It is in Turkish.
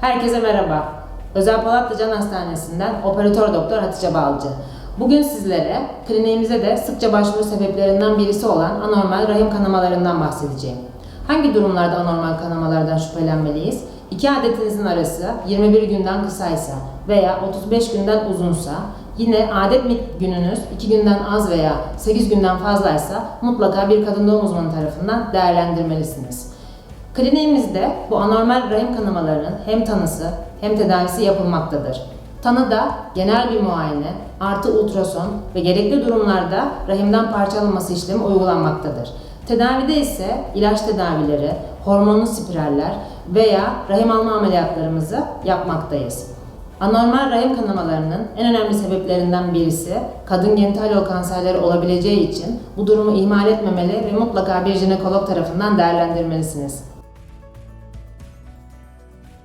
Herkese merhaba. Özel Polatlı Can Hastanesi'nden operatör doktor Hatice Balcı. Bugün sizlere kliniğimize de sıkça başvuru sebeplerinden birisi olan anormal rahim kanamalarından bahsedeceğim. Hangi durumlarda anormal kanamalardan şüphelenmeliyiz? İki adetinizin arası 21 günden kısaysa veya 35 günden uzunsa, yine adet mi- gününüz 2 günden az veya 8 günden fazlaysa mutlaka bir kadın doğum uzmanı tarafından değerlendirmelisiniz. Kliniğimizde bu anormal rahim kanamalarının hem tanısı hem tedavisi yapılmaktadır. Tanıda genel bir muayene, artı ultrason ve gerekli durumlarda rahimden parça alınması işlemi uygulanmaktadır. Tedavide ise ilaç tedavileri, hormonlu spiraller veya rahim alma ameliyatlarımızı yapmaktayız. Anormal rahim kanamalarının en önemli sebeplerinden birisi kadın genital yol kanserleri olabileceği için bu durumu ihmal etmemeli ve mutlaka bir jinekolog tarafından değerlendirmelisiniz.